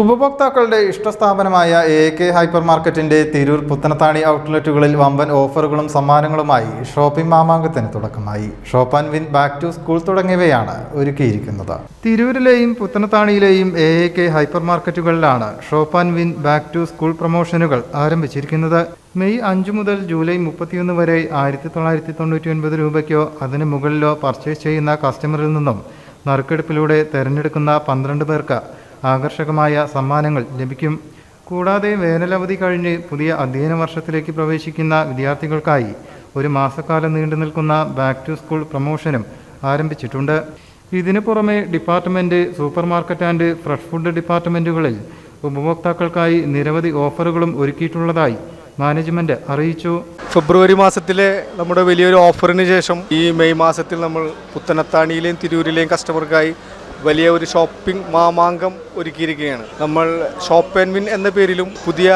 ഉപഭോക്താക്കളുടെ ഇഷ്ടസ്ഥാപനമായ A K hyper മാർക്കറ്റിന്റെ തിരൂർ പുത്തനത്താണി ഔട്ട്ലെറ്റുകളിൽ വമ്പൻ ഓഫറുകളും സമ്മാനങ്ങളുമായി ഷോപ്പിംഗ് മാമാങ്കത്തിന് തുടക്കമായി. Shop and win back to school തുടങ്ങിയവയാണ് ഒരുക്കിയിരിക്കുന്നത്. തിരൂരിലെയും പുത്തനത്താണിയിലെയും A K hyper മാർക്കറ്റുകളിലാണ് shop and win back to school പ്രൊമോഷനുകൾ ആരംഭിച്ചിരിക്കുന്നത്. മെയ് അഞ്ച് മുതൽ ജൂലൈ മുപ്പത്തിയൊന്ന് വരെ ആയിരത്തി തൊള്ളായിരത്തി തൊണ്ണൂറ്റി ഒൻപത് രൂപയ്ക്കോ അതിന് മുകളിലോ പർച്ചേസ് ചെയ്യുന്ന കസ്റ്റമറിൽ നിന്നും നറുക്കെടുപ്പിലൂടെ തെരഞ്ഞെടുക്കുന്ന പന്ത്രണ്ട് പേർക്ക് ആകർഷകമായ സമ്മാനങ്ങൾ ലഭിക്കും. കൂടാതെ വേനലവധി കഴിഞ്ഞ് പുതിയ അധ്യയന വർഷത്തിലേക്ക് പ്രവേശിക്കുന്ന വിദ്യാർത്ഥികൾക്കായി ഒരു മാസക്കാലം നീണ്ടു നിൽക്കുന്ന ബാക്ക് ടു സ്കൂൾ പ്രമോഷനും ആരംഭിച്ചിട്ടുണ്ട്. ഇതിനു പുറമെ department super market and fresh food ഡിപ്പാർട്ട്മെന്റുകളിൽ ഉപഭോക്താക്കൾക്കായി നിരവധി ഓഫറുകളും ഒരുക്കിയിട്ടുള്ളതായി മാനേജ്മെന്റ് അറിയിച്ചു. ഫെബ്രുവരി മാസത്തിലെ നമ്മുടെ വലിയൊരു ഓഫറിന് ശേഷം ഈ മെയ് മാസത്തിൽ നമ്മൾ പുത്തനത്താണിയിലെയും തിരൂരിലെയും കസ്റ്റമർക്കായി വലിയ ഒരു ഷോപ്പിംഗ് മാമാങ്കം ഒരുക്കിയിരിക്കുകയാണ്. നമ്മൾ ഷോപ്പ് ആൻഡ് വിൻ എന്ന പേരിലും പുതിയ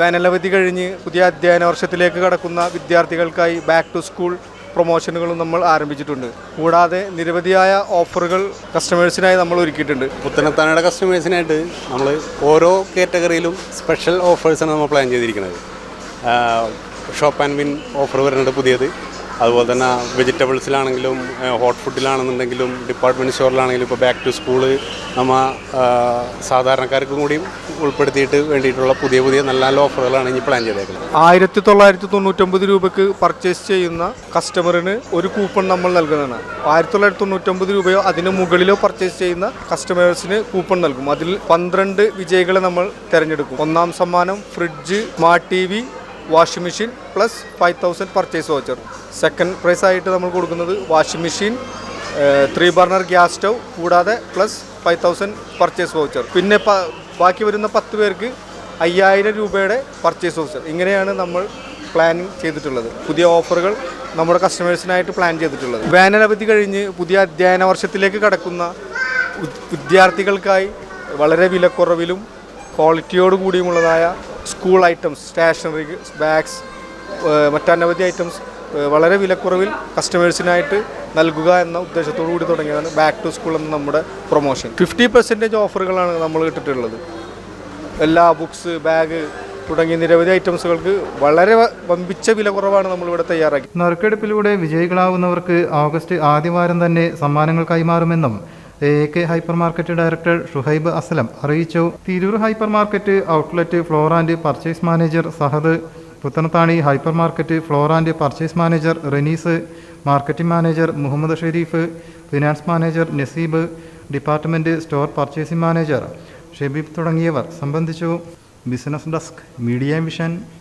വേനലവധി കഴിഞ്ഞ് പുതിയ അധ്യയന വർഷത്തിലേക്ക് കടക്കുന്ന വിദ്യാർത്ഥികൾക്കായി ബാക്ക് ടു സ്കൂൾ പ്രൊമോഷനുകളും നമ്മൾ ആരംഭിച്ചിട്ടുണ്ട്. കൂടാതെ നിരവധിയായ ഓഫറുകൾ കസ്റ്റമേഴ്സിനായി നമ്മൾ ഒരുക്കിയിട്ടുണ്ട്. പുത്തനത്താനയുടെ കസ്റ്റമേഴ്സിനായിട്ട് നമ്മൾ ഓരോ കാറ്റഗറിയിലും സ്പെഷ്യൽ ഓഫേഴ്സാണ് നമ്മൾ പ്ലാൻ ചെയ്തിരിക്കുന്നത്. ഷോപ്പ് ആൻഡ് വിൻ ഓഫർ വരുന്നുണ്ട് പുതിയത്. അതുപോലെ തന്നെ വെജിറ്റബിൾസിലാണെങ്കിലും ഹോട്ട് ഫുഡിലാണെന്നുണ്ടെങ്കിലും ഡിപ്പാർട്ട്മെന്റ് സ്റ്റോറിലാണെങ്കിലും ഇപ്പോൾ ബാക്ക് ടു സ്കൂൾ നമ്മൾ സാധാരണക്കാർക്കും കൂടി ഉൾപ്പെടുത്തിയിട്ട് വേണ്ടിയിട്ടുള്ള പുതിയ പുതിയ നല്ല നല്ല ഓഫറുകളാണ് ഇനി പ്ലാൻ ചെയ്തേക്കുന്നത്. ആയിരത്തി തൊള്ളായിരത്തി തൊണ്ണൂറ്റൊമ്പത് രൂപയ്ക്ക് പർച്ചേസ് ചെയ്യുന്ന കസ്റ്റമറിന് ഒരു കൂപ്പൺ നമ്മൾ നൽകുന്നതാണ്. ആയിരത്തി തൊള്ളായിരത്തി തൊണ്ണൂറ്റൊമ്പത് രൂപയോ അതിന് മുകളിലോ പർച്ചേസ് ചെയ്യുന്ന കസ്റ്റമേഴ്സിന് കൂപ്പൺ നൽകും. അതിൽ പന്ത്രണ്ട് വിജയികളെ നമ്മൾ തിരഞ്ഞെടുക്കും. ഒന്നാം സമ്മാനം fridge smart T washing machine plus five thousand purchase voucher. Second prize ആയിട്ട് നമ്മൾ കൊടുക്കുന്നത് washing machine three burner gas stove കൂടാതെ plus five thousand purchase voucher. പിന്നെ ബാക്കി വരുന്ന പത്ത് പേർക്ക് അയ്യായിരം രൂപയുടെ പർച്ചേസ് വൗച്ചർ. ഇങ്ങനെയാണ് നമ്മൾ പ്ലാനിങ് ചെയ്തിട്ടുള്ളത്. പുതിയ ഓഫറുകൾ നമ്മുടെ കസ്റ്റമേഴ്സിനായിട്ട് പ്ലാൻ ചെയ്തിട്ടുള്ളത്. വേനലവധി കഴിഞ്ഞ് പുതിയ അധ്യയന വർഷത്തിലേക്ക് കടക്കുന്ന വിദ്യാർത്ഥികൾക്കായി വളരെ വിലക്കുറവിലും ക്വാളിറ്റിയോട് കൂടിയുമുള്ളതായ സ്കൂൾ ഐറ്റംസ് സ്റ്റേഷനറി ബാഗ്സ് മറ്റനവധി ഐറ്റംസ് വളരെ വിലക്കുറവിൽ കസ്റ്റമേഴ്സിനായിട്ട് നൽകുക എന്ന ഉദ്ദേശത്തോടു കൂടി തുടങ്ങിയതാണ് ബാക്ക് ടു സ്കൂൾ എന്ന നമ്മുടെ പ്രൊമോഷൻ ഫിഫ്റ്റി പെർസെന്റേജ് ഓഫറുകളാണ് നമ്മൾ ഇട്ടിട്ടുള്ളത്. എല്ലാ ബുക്സ് ബാഗ് തുടങ്ങിയ നിരവധി ഐറ്റംസുകൾക്ക് വളരെ വമ്പിച്ച വില കുറവാണ് നമ്മളിവിടെ തയ്യാറാക്കി. നറുക്കെടുപ്പിലൂടെ വിജയികളാവുന്നവർക്ക് ഓഗസ്റ്റ് ആദ്യവാരം തന്നെ സമ്മാനങ്ങൾ കൈമാറുമെന്നും A K hyper market director Shuhaib Aslam അറിയിച്ചു. Tirur hyper market outlet floor and purchase manager Sahad Puthanathani hyper market floor and purchase manager Renees marketing manager Muhammad Sharif finance manager Naseeb department store purchasing manager Shebeeb തുടങ്ങിയവർ സംബന്ധിച്ചു. Business desk media vision